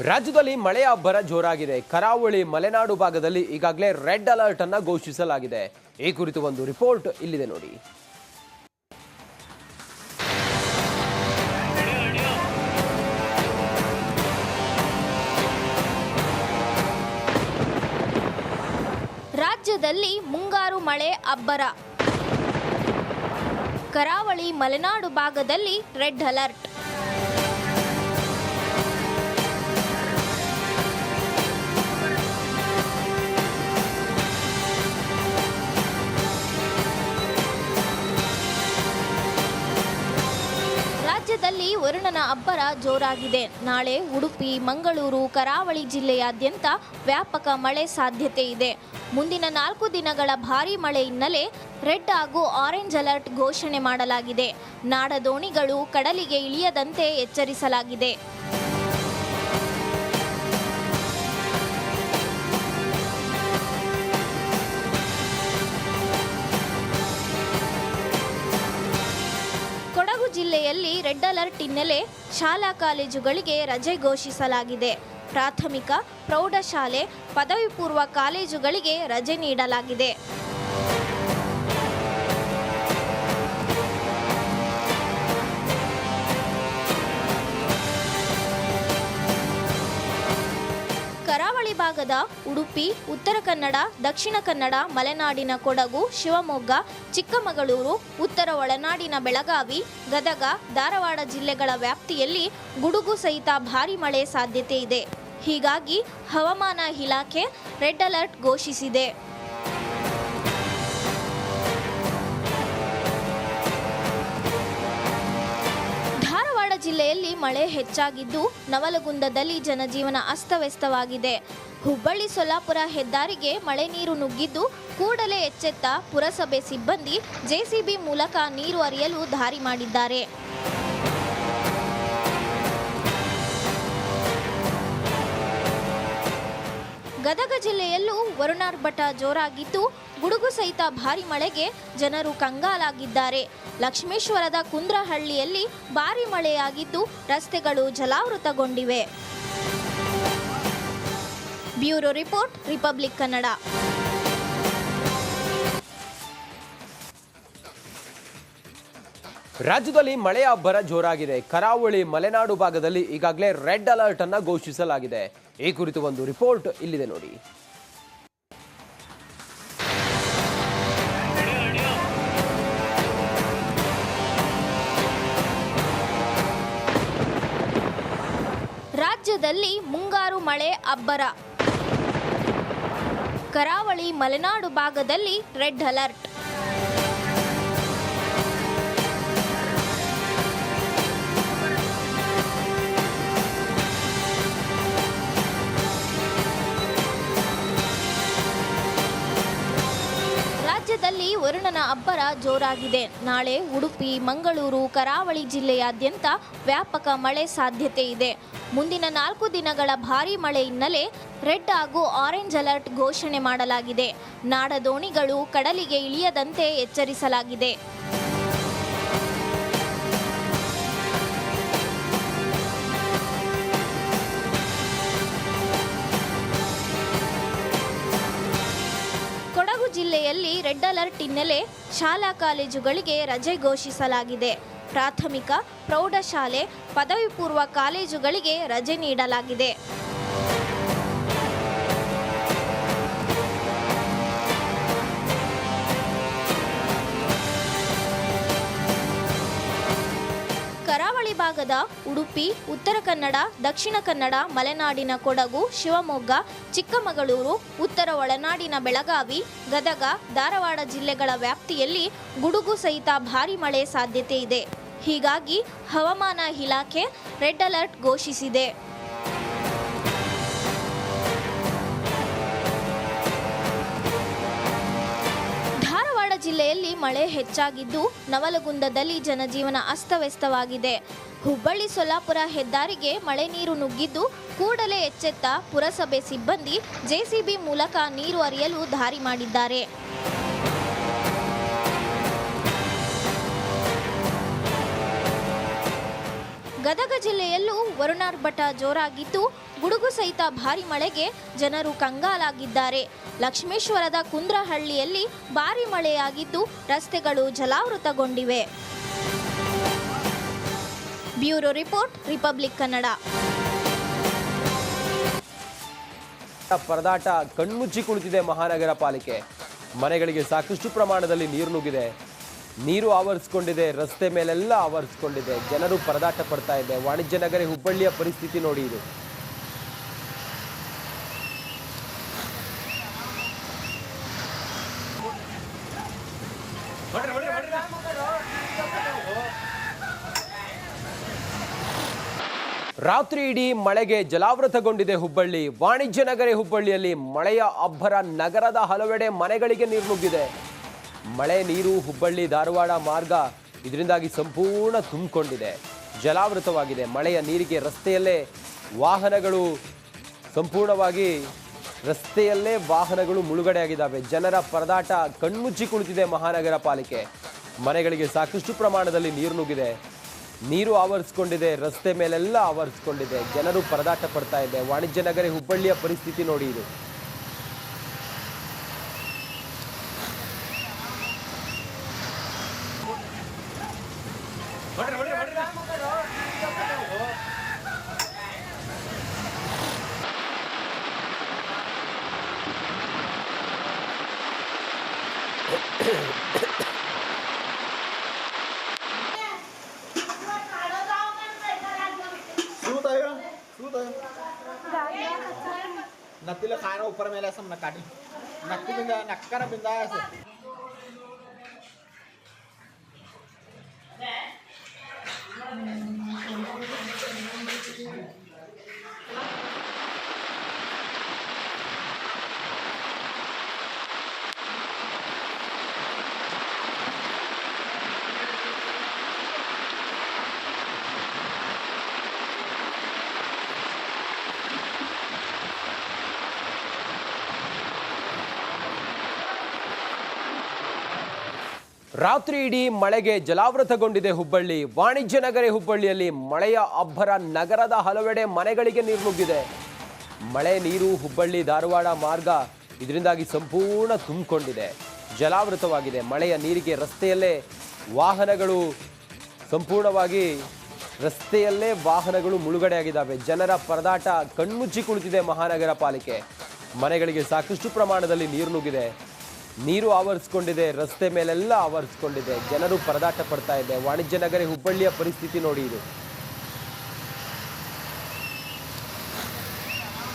ರಾಜ್ಯದಲ್ಲಿ ಮಳೆಯ ಅಬ್ಬರ ಜೋರಾಗಿದೆ. ಕರಾವಳಿ ಮಲೆನಾಡು ಭಾಗದಲ್ಲಿ ಈಗಾಗಲೇ ರೆಡ್ ಅಲರ್ಟ್ ಅನ್ನ ಘೋಷಿಸಲಾಗಿದೆ. ಈ ಕುರಿತು ಒಂದು ರಿಪೋರ್ಟ್ ಇಲ್ಲಿದೆ ನೋಡಿ. ರಾಜ್ಯದಲ್ಲಿ ಮುಂಗಾರು ಮಳೆ ಅಬ್ಬರ. ಕರಾವಳಿ ಮಲೆನಾಡು ಭಾಗದಲ್ಲಿ ರೆಡ್ ಅಲರ್ಟ್. ವರುಣನ ಅಬ್ಬರ ಜೋರಾಗಿದೆ. ನಾಳೆ ಉಡುಪಿ, ಮಂಗಳೂರು, ಕರಾವಳಿ ಜಿಲ್ಲೆಯಾದ್ಯಂತ ವ್ಯಾಪಕ ಮಳೆ ಸಾಧ್ಯತೆ ಇದೆ. ಮುಂದಿನ ನಾಲ್ಕು ದಿನಗಳ ಭಾರೀ ಮಳೆ ಹಿನ್ನೆಲೆ ರೆಡ್ ಹಾಗೂ ಆರೆಂಜ್ ಅಲರ್ಟ್ ಘೋಷಣೆ ಮಾಡಲಾಗಿದೆ. ನಾಡದೋಣಿಗಳು ಕಡಲಿಗೆ ಇಳಿಯದಂತೆ ಎಚ್ಚರಿಸಲಾಗಿದೆ. ಜಿಲ್ಲೆಯಲ್ಲಿ ರೆಡ್ ಅಲರ್ಟ್ ಹಿನ್ನೆಲೆ ಶಾಲಾ ಕಾಲೇಜುಗಳಿಗೆ ರಜೆ ಘೋಷಿಸಲಾಗಿದೆ. ಪ್ರಾಥಮಿಕ, ಪ್ರೌಢಶಾಲೆ ಪದವಿ ಪೂರ್ವ ಕಾಲೇಜುಗಳಿಗೆ ರಜೆ ನೀಡಲಾಗಿದೆ. ಭಾಗದ ಉಡುಪಿ, ಉತ್ತರ ಕನ್ನಡ, ದಕ್ಷಿಣ ಕನ್ನಡ, ಮಲೆನಾಡಿನ ಕೊಡಗು, ಶಿವಮೊಗ್ಗ, ಚಿಕ್ಕಮಗಳೂರು, ಉತ್ತರ ಒಳನಾಡಿನ ಬೆಳಗಾವಿ, ಗದಗ, ಧಾರವಾಡ ಜಿಲ್ಲೆಗಳ ವ್ಯಾಪ್ತಿಯಲ್ಲಿ ಗುಡುಗು ಸಹಿತ ಭಾರಿ ಮಳೆ ಸಾಧ್ಯತೆ ಇದೆ. ಹೀಗಾಗಿ ಹವಾಮಾನ ಇಲಾಖೆ ರೆಡ್ ಅಲರ್ಟ್ ಘೋಷಿಸಿದೆ. ಜಿಲ್ಲೆಯಲ್ಲಿ ಮಳೆ ಹೆಚ್ಚಾಗಿದ್ದು ನವಲಗುಂದದಲ್ಲಿ ಜನಜೀವನ ಅಸ್ತವ್ಯಸ್ತವಾಗಿದೆ. ಹುಬ್ಬಳ್ಳಿ ಸೊಲ್ಲಾಪುರ ಹೆದ್ದಾರಿಗೆ ಮಳೆ ನೀರು ನುಗ್ಗಿದ್ದು ಕೂಡಲೇ ಎಚ್ಚೆತ್ತ ಪುರಸಭೆ ಸಿಬ್ಬಂದಿ ಜೆಸಿಬಿ ಮೂಲಕ ನೀರು ಹರಿಯಲು ದಾರಿ ಮಾಡಿದ್ದಾರೆ. ಗದಗ ಜಿಲ್ಲೆಯಲ್ಲೂ ವರುಣಾರ್ಭಟ ಜೋರಾಗಿದ್ದು, ಗುಡುಗು ಸಹಿತ ಭಾರಿ ಮಳೆಗೆ ಜನರು ಕಂಗಾಲಾಗಿದ್ದಾರೆ. ಲಕ್ಷ್ಮೇಶ್ವರದ ಕುಂದ್ರಹಳ್ಳಿಯಲ್ಲಿ ಭಾರಿ ಮಳೆಯಾಗಿದ್ದು, ರಸ್ತೆಗಳು ಜಲಾವೃತಗೊಂಡಿವೆ. Bureau report, republic Kannada. ರಾಜ್ಯದಲ್ಲಿ ಮಳೆಯ ಅಬ್ಬರ ಜೋರಾಗಿದೆ. ಕರಾವಳಿ ಮಲೆನಾಡು ಭಾಗದಲ್ಲಿ ಈಗಾಗಲೇ ರೆಡ್ ಅಲರ್ಟ್ ಅನ್ನ ಘೋಷಿಸಲಾಗಿದೆ. ಈ ಕುರಿತು ಒಂದು ರಿಪೋರ್ಟ್ ಇಲ್ಲಿದೆ ನೋಡಿ. ರಾಜ್ಯದಲ್ಲಿ ಮುಂಗಾರು ಮಳೆ ಅಬ್ಬರ. ಕರಾವಳಿ ಮಲೆನಾಡು ಭಾಗದಲ್ಲಿ ರೆಡ್ ಅಲರ್ಟ್. ವರುಣನ ಅಬ್ಬರ ಜೋರಾಗಿದೆ. ನಾಳೆ ಉಡುಪಿ, ಮಂಗಳೂರು, ಕರಾವಳಿ ಜಿಲ್ಲೆಯಾದ್ಯಂತ ವ್ಯಾಪಕ ಮಳೆ ಸಾಧ್ಯತೆ ಇದೆ. ಮುಂದಿನ ನಾಲ್ಕು ದಿನಗಳ ಭಾರೀ ಮಳೆ ಹಿನ್ನೆಲೆ ರೆಡ್ ಹಾಗೂ ಆರೆಂಜ್ ಅಲರ್ಟ್ ಘೋಷಣೆ ಮಾಡಲಾಗಿದೆ. ನಾಡ ದೋಣಿಗಳು ಕಡಲಿಗೆ ಇಳಿಯದಂತೆ ಎಚ್ಚರಿಸಲಾಗಿದೆ. ರೆಡ್ ಅಲರ್ಟ್ ಹಿನ್ನೆಲೆ ಶಾಲಾ ಕಾಲೇಜುಗಳಿಗೆ ರಜೆ ಘೋಷಿಸಲಾಗಿದೆ. ಪ್ರಾಥಮಿಕ ಪ್ರೌಢಶಾಲೆ ಪದವಿ ಪೂರ್ವ ಕಾಲೇಜುಗಳಿಗೆ ರಜೆ ನೀಡಲಾಗಿದೆ. ಭಾಗದ ಉಡುಪಿ, ಉತ್ತರ ಕನ್ನಡ, ದಕ್ಷಿಣ ಕನ್ನಡ, ಮಲೆನಾಡಿನ ಕೊಡಗು, ಶಿವಮೊಗ್ಗ, ಚಿಕ್ಕಮಗಳೂರು, ಉತ್ತರ ಒಳನಾಡಿನ ಬೆಳಗಾವಿ, ಗದಗ, ಧಾರವಾಡ ಜಿಲ್ಲೆಗಳ ವ್ಯಾಪ್ತಿಯಲ್ಲಿ ಗುಡುಗು ಸಹಿತ ಭಾರಿ ಮಳೆ ಸಾಧ್ಯತೆ ಇದೆ. ಹೀಗಾಗಿ ಹವಾಮಾನ ಇಲಾಖೆ ರೆಡ್ ಅಲರ್ಟ್ ಘೋಷಿಸಿದೆ. ಜಿಲ್ಲೆಯಲ್ಲಿ ಮಳೆ ಹೆಚ್ಚಾಗಿದ್ದು ನವಲಗುಂದದಲ್ಲಿ ಜನಜೀವನ ಅಸ್ತವ್ಯಸ್ತವಾಗಿದೆ. ಹುಬ್ಬಳ್ಳಿ ಸೊಲ್ಲಾಪುರ ಹೆದ್ದಾರಿಗೆ ಮಳೆ ನೀರು ನುಗ್ಗಿದ್ದು ಕೂಡಲೇ ಎಚ್ಚೆತ್ತ ಪುರಸಭೆ ಸಿಬ್ಬಂದಿ ಜೆಸಿಬಿ ಮೂಲಕ ನೀರು ಹರಿಯಲು ದಾರಿ ಮಾಡಿದ್ದಾರೆ. ಗದಗ ಜಿಲ್ಲೆಯಲ್ಲೂ ವರುಣಾರ್ಭಟ ಜೋರಾಗಿದ್ದು ಗುಡುಗು ಸಹಿತ ಭಾರಿ ಮಳೆಗೆ ಜನರು ಕಂಗಾಲಾಗಿದ್ದಾರೆ. ಲಕ್ಷ್ಮೇಶ್ವರದ ಕುಂದ್ರಹಳ್ಳಿಯಲ್ಲಿ ಭಾರಿ ಮಳೆಯಾಗಿದ್ದು ರಸ್ತೆಗಳು ಜಲಾವೃತಗೊಂಡಿವೆ. Bureau report, republic Kannada. ಪರದಾಟ ಕಣ್ಮುಚ್ಚಿ ಕುಳಿತಿದೆ ಮಹಾನಗರ ಪಾಲಿಕೆ. ಮನೆಗಳಿಗೆ ಸಾಕಷ್ಟು ಪ್ರಮಾಣದಲ್ಲಿ ನೀರು ನುಗ್ಗಿದೆ. ನೀರು ಆವರಿಸ್ಕೊಂಡಿದೆ, ರಸ್ತೆ ಮೇಲೆಲ್ಲ ಆವರಿಸ್ಕೊಂಡಿದೆ. ಜನರು ಪರದಾಟ ಪಡ್ತಾ ಇದೆ ವಾಣಿಜ್ಯ ನಗರಿ ಹುಬ್ಬಳ್ಳಿಯ ಪರಿಸ್ಥಿತಿ ನೋಡಿ ಇದು. ರಾತ್ರಿ ಇಡೀ ಮಳೆಗೆ ಜಲಾವೃತಗೊಂಡಿದೆ ಹುಬ್ಬಳ್ಳಿ. ವಾಣಿಜ್ಯ ನಗರಿ ಹುಬ್ಬಳ್ಳಿಯಲ್ಲಿ ಮಳೆಯ ಅಬ್ಬರ ನಗರದ ಹಲವೆಡೆ ಮನೆಗಳಿಗೆ ನೀರು ನುಗ್ಗಿದೆ. ಮಳೆ ನೀರು ಹುಬ್ಬಳ್ಳಿ ಧಾರವಾಡ ಮಾರ್ಗ ಇದರಿಂದಾಗಿ ಸಂಪೂರ್ಣ ತುಂಬಿಕೊಂಡಿದೆ. ಜಲಾವೃತವಾಗಿದೆ. ಮಳೆಯ ನೀರಿಗೆ ರಸ್ತೆಯಲ್ಲೇ ವಾಹನಗಳು ಸಂಪೂರ್ಣವಾಗಿ ರಸ್ತೆಯಲ್ಲೇ ವಾಹನಗಳು ಮುಳುಗಡೆಯಾಗಿದ್ದಾವೆ. ಜನರ ಪರದಾಟ ಕಣ್ಮುಚ್ಚಿ ಕುಳಿತಿದೆ ಮಹಾನಗರ ಪಾಲಿಕೆ. ಮನೆಗಳಿಗೆ ಸಾಕಷ್ಟು ಪ್ರಮಾಣದಲ್ಲಿ ನೀರು ನುಗ್ಗಿದೆ. ನೀರು ಆವರಿಸ್ಕೊಂಡಿದೆ, ರಸ್ತೆ ಮೇಲೆಲ್ಲ ಆವರಿಸ್ಕೊಂಡಿದೆ, ಜನರು ಪರದಾಟ ಪಡ್ತಾ ಇದೆ, ವಾಣಿಜ್ಯ ನಗರಿ ಹುಬ್ಬಳ್ಳಿಯ ಪರಿಸ್ಥಿತಿ ನೋಡಿ ಇದು. નથી લે ખાના ઉપર મેલે છે મને કાઢી નક્કી બિંદા નક્કાના ರಾತ್ರಿ ಇಡೀ ಮಳೆಗೆ ಜಲಾವೃತಗೊಂಡಿದೆ ಹುಬ್ಬಳ್ಳಿ. ವಾಣಿಜ್ಯ ನಗರಿ ಹುಬ್ಬಳ್ಳಿಯಲ್ಲಿ ಮಳೆಯ ಅಬ್ಬರ ನಗರದ ಹಲವೆಡೆ ಮನೆಗಳಿಗೆ ನೀರು ನುಗ್ಗಿದೆ. ಮಳೆ ನೀರು ಹುಬ್ಬಳ್ಳಿ ಧಾರವಾಡ ಮಾರ್ಗ ಇದರಿಂದಾಗಿ ಸಂಪೂರ್ಣ ತುಂಬಿಕೊಂಡಿದೆ. ಜಲಾವೃತವಾಗಿದೆ. ಮಳೆಯ ನೀರಿಗೆ ರಸ್ತೆಯಲ್ಲೇ ವಾಹನಗಳು ಸಂಪೂರ್ಣವಾಗಿ ರಸ್ತೆಯಲ್ಲೇ ವಾಹನಗಳು ಮುಳುಗಡೆಯಾಗಿದ್ದಾವೆ. ಜನರ ಪರದಾಟ ಕಣ್ಮುಚ್ಚಿ ಕುಳಿತಿದೆ ಮಹಾನಗರ ಪಾಲಿಕೆ. ಮನೆಗಳಿಗೆ ಸಾಕಷ್ಟು ಪ್ರಮಾಣದಲ್ಲಿ ನೀರು ನುಗ್ಗಿದೆ. ನೀರು ಆವರಿಸ್ಕೊಂಡಿದೆ, ರಸ್ತೆ ಮೇಲೆಲ್ಲ ಆವರಿಸ್ಕೊಂಡಿದೆ, ಜನರು ಪರದಾಟ ಪಡ್ತಾ ಇದೆ, ವಾಣಿಜ್ಯ ನಗರಿ ಹುಬ್ಬಳ್ಳಿಯ ಪರಿಸ್ಥಿತಿ ನೋಡಿ ಇದು.